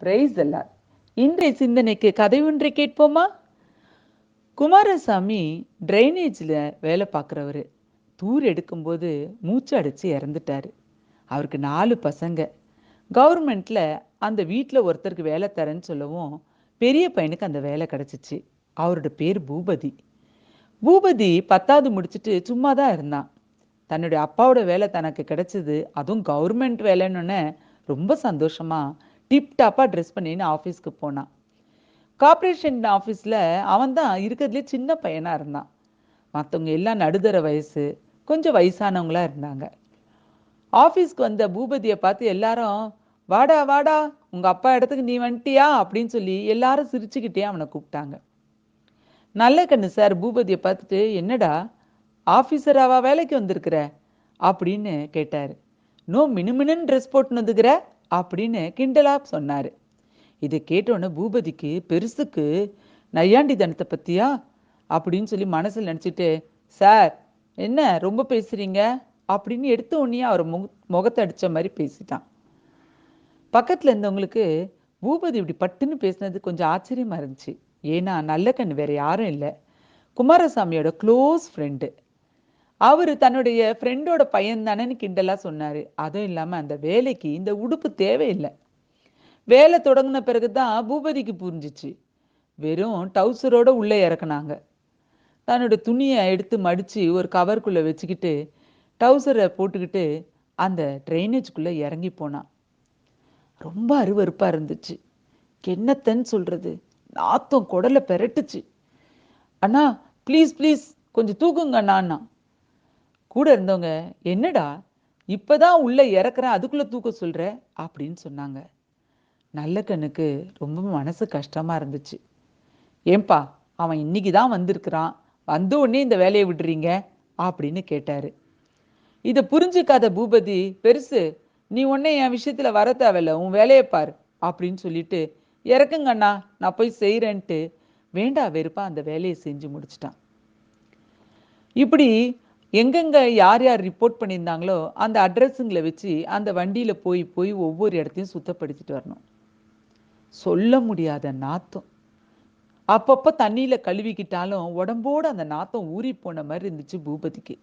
Price எல்லார் இன்றைய சிந்தனைக்கு கதை ஒன்றை கேட்போமா? குமாரசாமி ட்ரைனேஜில் வேலை பார்க்குறவர். தூர் எடுக்கும்போது மூச்சு அடித்து இறந்துட்டாரு. அவருக்கு நாலு பசங்க. கவர்மெண்ட்டில் அந்த வீட்டில் ஒருத்தருக்கு வேலை தரேன்னு சொல்லவும் பெரிய பையனுக்கு அந்த வேலை கிடச்சிச்சு. அவரோட பேர் பூபதி. பூபதி பத்தாவது முடிச்சுட்டு சும்மா தான் இருந்தான். தன்னுடைய அப்பாவோட வேலை தனக்கு கிடைச்சது. அதுவும் கவர்மெண்ட் வேலைன்னு ரொம்ப சந்தோஷமா டிப்டாப்பாக ட்ரெஸ் பண்ணின்னு ஆஃபீஸ்க்கு போனான். கார்பரேஷன் ஆஃபீஸில் அவன் தான் இருக்கிறதுலே சின்ன பையனாக இருந்தான். மற்றவங்க எல்லாம் நடுத்தர வயசு கொஞ்சம் வயசானவங்களாக இருந்தாங்க. ஆஃபீஸ்க்கு வந்த பூபதியை பார்த்து எல்லாரும் வாடா வாடா உங்கள் அப்பா இடத்துக்கு நீ வந்துட்டியா? அப்படின்னு சொல்லி எல்லாரும் சிரிச்சுக்கிட்டே அவனை கூப்பிட்டாங்க. நல்ல கண்ணு சார் பூபதியை பார்த்துட்டு என்னடா ஆஃபீஸராவா வேலைக்கு வந்திருக்கிற? அப்படின்னு கேட்டார். நோ மினுமினுன்னு ட்ரெஸ் போட்டுன்னு வந்துக்கிற? அப்படின்னு கிண்டலா சொன்னார். இதை கேட்டோன்னே பூபதிக்கு பெருசுக்கு நையாண்டி தனத்தை பற்றியா அப்படின்னு சொல்லி மனசில் நினச்சிட்டு சார் என்ன ரொம்ப பேசுகிறீங்க அப்படின்னு எடுத்த உடனே அவர் முக முகத்தை அடித்த மாதிரி பேசிட்டான். பக்கத்தில் இருந்தவங்களுக்கு பூபதி இப்படி பட்டுன்னு பேசினது கொஞ்சம் ஆச்சரியமா இருந்துச்சு. ஏன்னா நல்ல கண்ணு வேறு யாரும் இல்லை. குமாரசாமியோட க்ளோஸ் ஃப்ரெண்டு அவர் தன்னுடைய ஃப்ரெண்டோட பையன் தானேன்னு கிண்டலா சொன்னார். அதுவும் இல்லாமல் அந்த வேலைக்கு இந்த உடுப்பு தேவையில்லை. வேலை தொடங்கின பிறகு தான் பூபதிக்கு புரிஞ்சிச்சு. வெறும் டவுசரோட உள்ளே இறக்குனாங்க. தன்னோட துணியை எடுத்து மடித்து ஒரு கவருக்குள்ளே வச்சுக்கிட்டு டவுசரை போட்டுக்கிட்டு அந்த ட்ரைனேஜ்குள்ளே இறங்கி போனான். ரொம்ப அருவருப்பாக இருந்துச்சு. என்னத்தன்னு சொல்கிறது நாத்தம் குடலை பெரட்டுச்சு. அண்ணா ப்ளீஸ் ப்ளீஸ் கொஞ்சம் தூக்குங்க அண்ணா கூட இருந்தவங்க என்னடா இப்போதான் உள்ள இறக்குறேன் அதுக்குள்ள தூக்க சொல்ற? அப்படின்னு சொன்னாங்க. நல்ல கண்ணுக்கு ரொம்ப மனசு கஷ்டமா இருந்துச்சு. ஏன்பா அவன் இன்னைக்கு தான் வந்திருக்கிறான் வந்த உடனே இந்த வேலையை விடுறீங்க? அப்படின்னு கேட்டாரு. இதை புரிஞ்சுக்காத பூபதி பெருசு நீ உடனே என் விஷயத்துல வர தேவையில்ல உன் வேலையை பார் அப்படின்னு சொல்லிட்டு இறக்குங்கண்ணா நான் போய் செய்கிறேன்ட்டு வேண்டா வெறுப்பா அந்த வேலையை செஞ்சு முடிச்சிட்டான். இப்படி எங்கெங்கே யார் யார் ரிப்போர்ட் பண்ணியிருந்தாங்களோ அந்த அட்ரஸுங்களை வச்சு அந்த வண்டியில் போய் போய் ஒவ்வொரு இடத்தையும் சுத்தப்படுத்திட்டு வரணும். சொல்ல முடியாத நாத்தம். அப்பப்போ தண்ணியில் கழுவிக்கிட்டாலும் உடம்போட அந்த நாத்தம் ஊறி போன மாதிரி இருந்துச்சு பூபதிக்கு.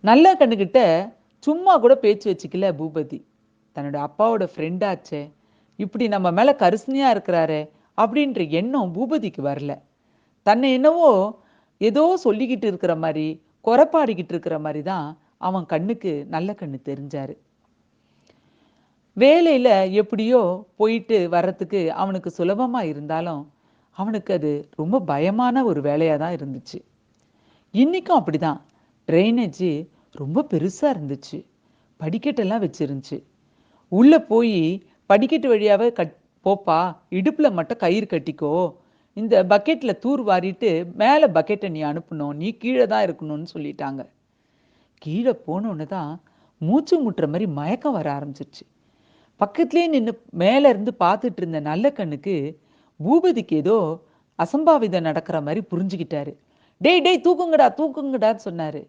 நல்லா கண்ணுக்கிட்ட சும்மா கூட பேச்சு வச்சுக்கல பூபதி. தன்னோட அப்பாவோட ஃப்ரெண்டாச்சே இப்படி நம்ம மேலே கரிசனையா இருக்கிறாரே அப்படின்ற எண்ணம் பூபதிக்கு வரல. தன்னை என்னவோ ஏதோ சொல்லிக்கிட்டு இருக்கிற மாதிரி குறைப்பாடிக்கிட்டு இருக்கிற மாதிரி தான் அவன் கண்ணுக்கு நல்ல கண்ணு தெரிஞ்சாரு. வேலையில் எப்படியோ போயிட்டு வர்றதுக்கு அவனுக்கு சுலபமாக இருந்தாலும் அவனுக்கு அது ரொம்ப பயமான ஒரு வேலையாக தான் இருந்துச்சு. இன்னைக்கும் அப்படிதான். ட்ரைனேஜ் ரொம்ப பெருசாக இருந்துச்சு. படிக்கட்டெல்லாம் வச்சிருந்துச்சு. உள்ளே போய் படிக்கட்டு வழியாகவே கட் போப்பா இடுப்பில் மட்டும் கயிறு கட்டிக்கோ இந்த பக்கெட்டில் தூர் வாரிட்டு மேலே பக்கெட்டை நீ அனுப்பணும். நீ கீழே தான் இருக்கணும்னு சொல்லிட்டாங்க. கீழே போனோன்னு தான் மூச்சு முட்டுற மாதிரி மயக்கம் வர ஆரம்பிச்சிருச்சு. பக்கத்துலேயே நின்று மேலே இருந்து பார்த்துட்டு இருந்த நல்ல கண்ணுக்கு பூபதிக்கு ஏதோ அசம்பாவிதம் நடக்கிற மாதிரி புரிஞ்சுக்கிட்டாரு. டேய் டேய் தூக்குங்கடா தூக்குங்கடான்னு சொன்னார்.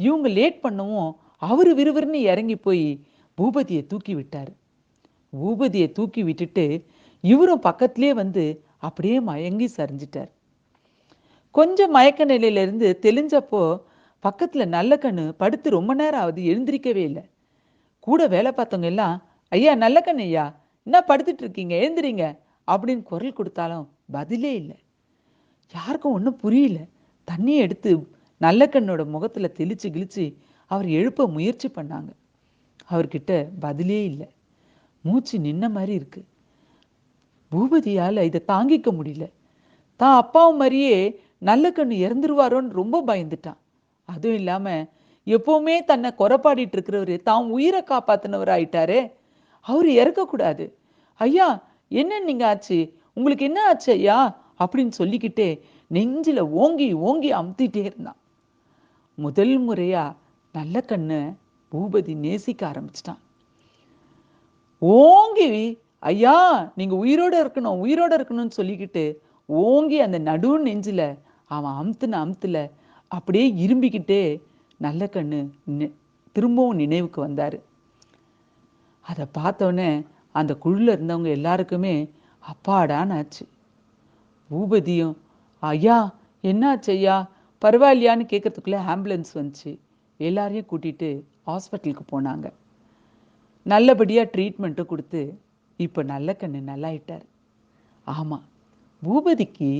இவங்க லேட் பண்ணவும் அவர் விறுவிறுன்னு இறங்கி போய் பூபதியை தூக்கி விட்டார். பூபதியை தூக்கி விட்டுட்டு இவரும் பக்கத்துலேயே வந்து அப்படியே மயங்கி சரிஞ்சிட்டார். கொஞ்சம் மயக்க நிலையிலேருந்து தெளிஞ்சப்போ பக்கத்தில் நல்ல கண்ணு படுத்து ரொம்ப நேரம் ஆகுது எழுந்திருக்கவே இல்லை. கூட வேலை பார்த்தவங்க எல்லாம் ஐயா நல்ல கண்ணு ஐயா என்ன படுத்துட்டு இருக்கீங்க? எழுந்திரிங்க. அப்படின்னு குரல் கொடுத்தாலும் பதிலே இல்லை. யாருக்கும் ஒன்றும் புரியல. தண்ணியை எடுத்து நல்ல கண்ணோட முகத்துல தெளிச்சு கிழிச்சு அவர் எழுப்ப முயற்சி பண்ணாங்க. அவர்கிட்ட பதிலே இல்லை. மூச்சு நின்ன மாதிரி இருக்கு. பூபதியால் இதை தாங்கிக்க முடியல. தான் அப்பாவும் மாதிரியே நல்ல கண்ணு இறந்துருவாரோன்னு ரொம்ப பயந்துட்டான். அதுவும் இல்லாமல் எப்பவுமே தன்னை குறப்பாடிட்டு இருக்கிறவரு தான் உயிரை காப்பாத்தினவர் ஆயிட்டாரே அவர் இறக்கக்கூடாது. ஐயா என்ன நீங்க ஆச்சு? உங்களுக்கு என்ன ஆச்சு ஐயா? அப்படின்னு சொல்லிக்கிட்டே நெஞ்சில ஓங்கி ஓங்கி அமுத்திட்டே இருந்தான். முதல் முறையா நல்ல கண்ணு பூபதி நேசிக்க ஆரம்பிச்சிட்டான். ஓங்கி ஐயா நீங்க உயிரோட இருக்கணும் உயிரோட இருக்கணும்னு சொல்லிக்கிட்டு ஓங்கி அந்த நடு நெஞ்சில அவன் அமுத்துன அமுத்துல அப்படியே இரும்பிக்கிட்டே நல்ல கண்ணு திரும்பவும் நினைவுக்கு வந்தாரு. அதை பார்த்தோன்னே அந்த குழுல இருந்தவங்க எல்லாருக்குமே அப்பாடான்னு ஆச்சு. பூபதியும் ஐயா என்னாச்சு ஐயா? பரவாயில்லையான்னு கேட்கறதுக்குள்ள ஆம்புலன்ஸ் வந்துச்சு. எல்லாரையும் கூட்டிட்டு ஹாஸ்பிட்டலுக்கு போனாங்க. நல்லபடியாக ட்ரீட்மெண்ட்டும் கொடுத்து இப்போ நல்ல கண்ணு நல்லாயிட்டார். ஆமாம் பூபதிக்கு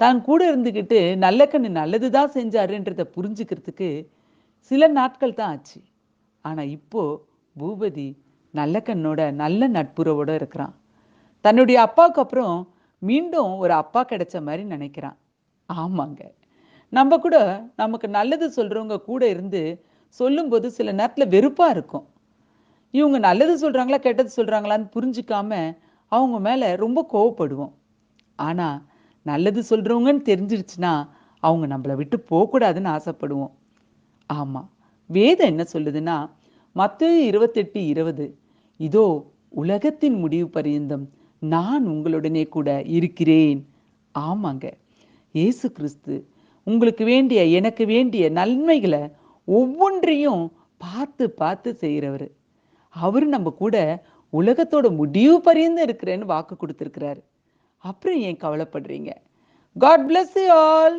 தான் கூட இருந்துக்கிட்டு நல்ல கண்ணு நல்லது தான் செஞ்சாருன்றதை புரிஞ்சுக்கிறதுக்கு சில நாட்கள் தான் ஆச்சு. ஆனால் இப்போது பூபதி நல்ல கண்ணோட நல்ல நட்புறவோட இருக்கிறான். தன்னுடைய அப்பாவுக்கு அப்புறம் மீண்டும் ஒரு அப்பா கிடைச்ச மாதிரி நினைக்கிறான். ஆமாங்க. நம்ம கூட நமக்கு நல்லது சொல்கிறவங்க கூட இருந்து சொல்லும்போது சில நேரத்தில் வெறுப்பாக இருக்கும். இவங்க நல்லது சொல்கிறாங்களா கெட்டது சொல்கிறாங்களான்னு புரிஞ்சுக்காம அவங்க மேலே ரொம்ப கோவப்படுவோம். ஆனால் நல்லது சொல்கிறவங்கன்னு தெரிஞ்சிருச்சுன்னா அவங்க நம்மளை விட்டு போகக்கூடாதுன்னு ஆசைப்படுவோம். ஆமாம் வேதம் என்ன சொல்லுதுன்னா மத்திய இருபத்தெட்டு இருபது இதோ உலகத்தின் முடிவு பரியந்தம் நான் உங்களுடனே கூட இருக்கிறேன். ஆமாங்க இயேசு கிறிஸ்து உங்களுக்கு வேண்டிய எனக்கு வேண்டிய நன்மைகளை ஒவ்வொன்றையும் பார்த்து பார்த்து செய்கிறவர் அவர் நம்ம கூட உலகத்தோட முடிவு பரியந்தம் இருக்கிறேன்னு வாக்கு கொடுத்துருக்கிறாரு. அப்புறம் ஏன் கவலைப்படுறீங்க? God bless you all